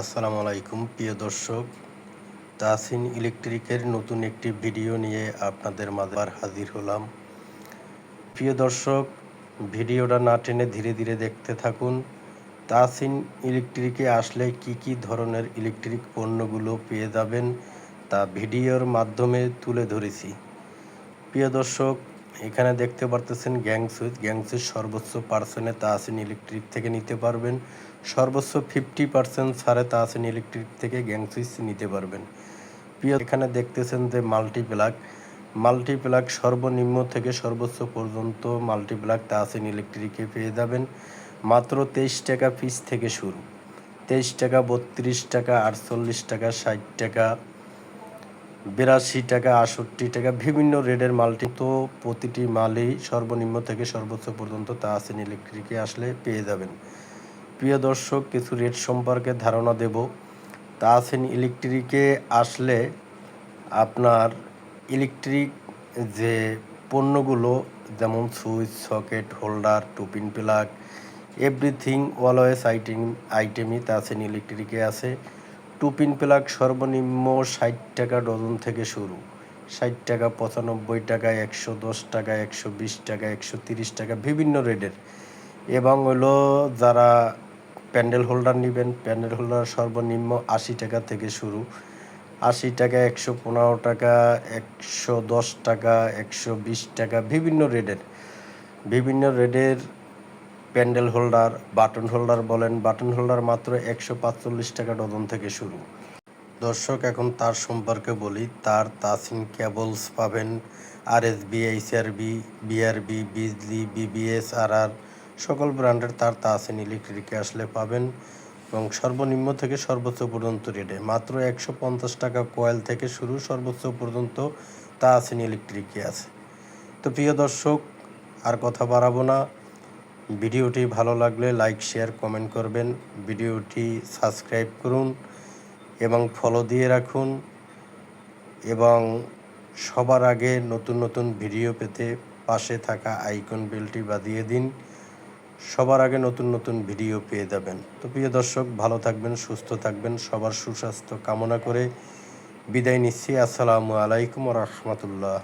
আসসালামু আলাইকুম, প্রিয় দর্শক। তাসিন ইলেকট্রিকের নতুন একটি ভিডিও নিয়ে আপনাদের মাঝে হাজির হলাম। প্রিয় দর্শক, ভিডিওটা না টেনে ধীরে ধীরে দেখতে থাকুন। তাসিন ইলেকট্রিকে আসলে কি কি ধরনের ইলেকট্রিক পণ্যগুলো পেয়ে যাবেন তা ভিডিওর মাধ্যমে তুলে ধরেছি। প্রিয় দর্শক এখানে দেখতে পারতেছেন গ্যাং সুইচ গ্যাং সুইচ সর্বোচ্চ পার্সেন্টে তাসিন ইলেকট্রিক থেকে নিতে পারবেন। সর্বোচ্চ ফিফটি পার্সেন্ট ছাড়ে তাসিন ইলেকট্রিক থেকে গ্যাং সুইচ নিতে পারবেন। প্রিয়, এখানে দেখতেছেন যে মাল্টিপ্লাগ। মাল্টিপ্লাগ সর্বনিম্ন থেকে সর্বোচ্চ পর্যন্ত মাল্টিপ্লাগ তাসিন ইলেকট্রিকে পেয়ে যাবেন। মাত্র তেইশ টাকা পিস থেকে শুরু। তেইশ টাকা, বত্রিশ টাকা, আটচল্লিশ টাকা, ষাট টাকা বিরাশি টাকা আটষট্টি টাকা, বিভিন্ন রেডের মালটি তো প্রতিটি মালই সর্বনিম্ন থেকে সর্বোচ্চ পর্যন্ত তাহসিন ইলেকট্রিকে আসলে পেয়ে যাবেন। প্রিয় দর্শক, কিছু রেট সম্পর্কে ধারণা দেব। তাহসিন ইলেকট্রিকে আসলে আপনার ইলেকট্রিক যে পণ্যগুলো, যেমন switch, socket, holder, two pin, plug, everything always item আইটেমই Tahsin ইলেকট্রিকে আছে টুপিন প্লাগ সর্বনিম্ন ষাট টাকা ডজন থেকে শুরু। ষাট টাকা, পঁচানব্বই টাকা, একশো দশ টাকা, একশো বিশ টাকা, একশো তিরিশ টাকা, বিভিন্ন রেটের। এবং হলো যারা প্যান্ডেল হোল্ডার নেবেন, প্যান্ডেল হোল্ডার সর্বনিম্ন আশি টাকা থেকে শুরু। আশি টাকা, একশো পনেরো টাকা, একশো দশ টাকা, একশো বিশ টাকা, বিভিন্ন রেটের। বিভিন্ন রেটের প্যান্ডেল হোল্ডার, বাটন হোল্ডার বলেন, বাটন হোল্ডার মাত্র একশো পাঁচচল্লিশ টাকা ডজন থেকে শুরু। দর্শক, এখন তার সম্পর্কে বলি, তার তাসিন কেবলস পাবেন আর S B HRB BRB, Bijli, BBS আর আর সকল ব্র্যান্ডের তার তাসিন ইলেকট্রিকে আসলে পাবেন এবং সর্বনিম্ন থেকে সর্বোচ্চ পর্যন্ত রেটে। মাত্র একশো পঞ্চাশ টাকা কয়েল থেকে শুরু সর্বোচ্চ পর্যন্ত তাসিন ইলেকট্রিকে আছে। তো প্রিয় দর্শক, আর কথা বাড়াবো না। ভিডিওটি ভালো লাগলে লাইক, শেয়ার, কমেন্ট করবেন। ভিডিওটি সাবস্ক্রাইব করুন এবং ফলো দিয়ে রাখুন এবং সবার আগে নতুন নতুন ভিডিও পেতে পাশে থাকা আইকন বেলটি বাজিয়ে দিন। সবার আগে নতুন নতুন ভিডিও পেয়ে যাবেন। তো প্রিয় দর্শক, ভালো থাকবেন, সুস্থ থাকবেন, সবার সুস্বাস্থ্য কামনা করে বিদায় নিচ্ছি। আসসালামু আলাইকুম রহমতুল্লাহ।